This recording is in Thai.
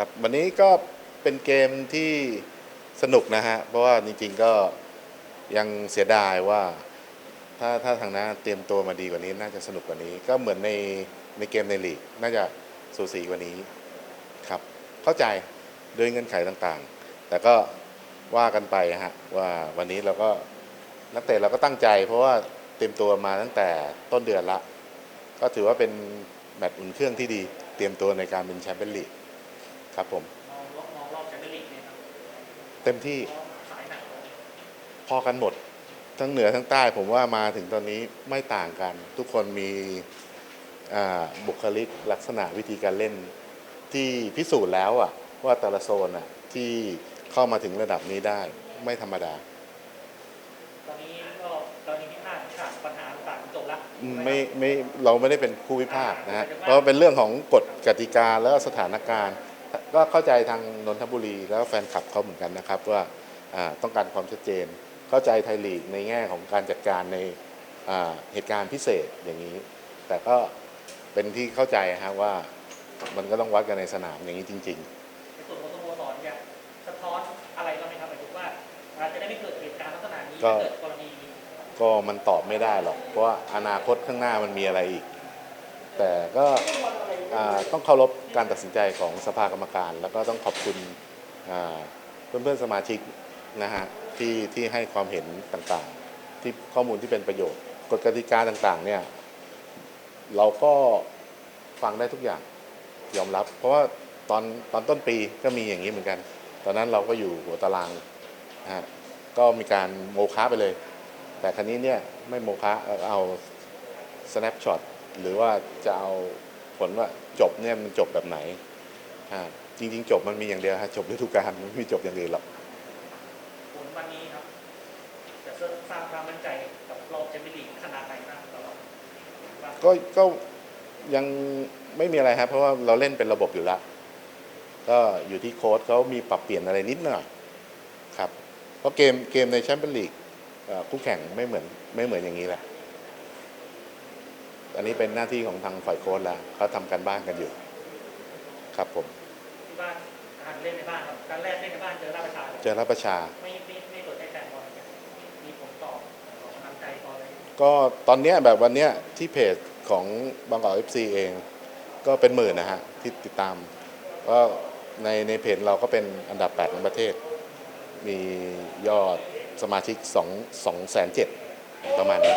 ครับวันนี้ก็เป็นเกมที่สนุกนะฮะ เพราะว่าจริงๆก็ยังเสียดายว่า ถ้าถ้าทางหน้าเตรียมตัวมาดีกว่านี้น่าจะสนุกกว่านี้ ก็เหมือนในในเกมในลีก น่าจะสูสีกว่านี้ครับ เข้าใจด้วยเงื่อนไขต่างๆ แต่ก็ว่ากันไปฮะว่าวันนี้เราก็นักเตะเราก็ตั้งใจ เพราะว่าเตรียมตัวมาตั้งแต่ต้นเดือนละ ก็ถือว่าเป็นแมตช์อุ่นเครื่องที่ดี เตรียมตัวในการเป็นแชมเปี้ยนลีก ครับผมมองรอบมองรอบแชมเปี้ยนลีกเนี่ยครับเต็มที่เพราะสายหนักพอกันหมด ทั้งเหนือทั้งใต้ผมว่ามาถึงตอนนี้ไม่ต่างกัน ทุกคนมีอ่าบุคลิกลักษณะวิธีการเล่นที่พิสูจน์แล้วอะว่าแต่ละโซนอะที่เข้ามาถึงระดับนี้ได้ไม่ธรรมดา ตอนนี้ก็ตอนนี้ที่พลาดขาดปัญหาต่างๆจบละไม่ไม่เราไม่ได้เป็นผู้พิพากษานะฮะเพราะว่าเป็นเรื่องของกฎกติกาแล้วก็สถานการณ์ ก็เข้าใจทางนนทบุรีแล้วก็แฟนคลับเขาเหมือนกันนะครับว่าอ่าต้องการความชัดเจน เข้าใจไทยลีกในแง่ของการจัดการในอ่าเหตุการณ์พิเศษอย่างนี้ แต่ก็เป็นที่เข้าใจฮะว่ามันก็ต้องวัดกันในสนามอย่างนี้จริงในส่วนของสโมสรเนี่ยสะท้อนอะไรบ้างไหมครับหมายถึงว่าอาจจะได้ไม่เกิดเหตุการณ์ลักษณะนี้ถ้าเกิดกรณีนี้ๆก็มันตอบไม่ได้หรอก เพราะว่าอนาคตข้างหน้ามันมีอะไรอีก แต่ก็ต้องเคารพการตัดสินใจของสภากรรมการ แล้วก็ต้องขอบคุณอ่าเพื่อนๆสมาชิกนะฮะที่ที่ให้ความเห็นต่างๆ ที่ข้อมูลที่เป็นประโยชน์กฎกติกาต่างๆเนี่ยเราก็ฟังได้ทุกอย่างยอมรับ เพราะว่าตอนตอนต้นปีก็มีอย่างนี้เหมือนกัน ตอนนั้นเราก็อยู่หัวตารางนะฮะก็มีการโมฆะไปเลย แต่ครั้นี้เนี่ยไม่โมฆะเอา snapshot หรือว่าจะเอาผลว่าจบเนี่ยมันจบแบบไหนอ่าจริง ๆ จบมันมีอย่างเดียวฮะจบฤดูกาลมันไม่มีจบอย่างอื่นหรอกผลวันนี้ครับจะสร้างความมั่นใจกับรอบแชมเปี้ยนลีกขนาดไหนบ้างสำหรับบ้างก็ก็ยังไม่มีอะไรครับเพราะว่าเราเล่นเป็นระบบอยู่แล้วก็อยู่ที่โค้ชเขามีปรับเปลี่ยนอะไรนิดหน่อยครับ เพราะเกมเกมในแชมเปี้ยนลีกเอ่อคู่แข่งไม่เหมือนไม่เหมือนอย่างนี้แหละ อันนี้เป็นหน้าที่ของทางฝ่ายโค้ชแล้วเขาทำการบ้านกันอยู่ ครับผมที่บ้านการเล่นในบ้านครับการแรกเล่นในบ้านเจอราชประชาเจอรับประชา ไม่ไม่ไม่สนใจแฟนบอลเนี่ยมีผลต่อต่อกำลังใจต่ออะไรก็ตอนเนี้ยแบบวันเนี้ยที่เพจของบางกอกเอฟซีเอง ก็เป็นหมื่นนะฮะที่ติดตาม ก็ในในเพจเราก็เป็นอันดับ 8 ของประเทศ มียอดสมาชิก2 2 7 0 0 0ประมาณนี้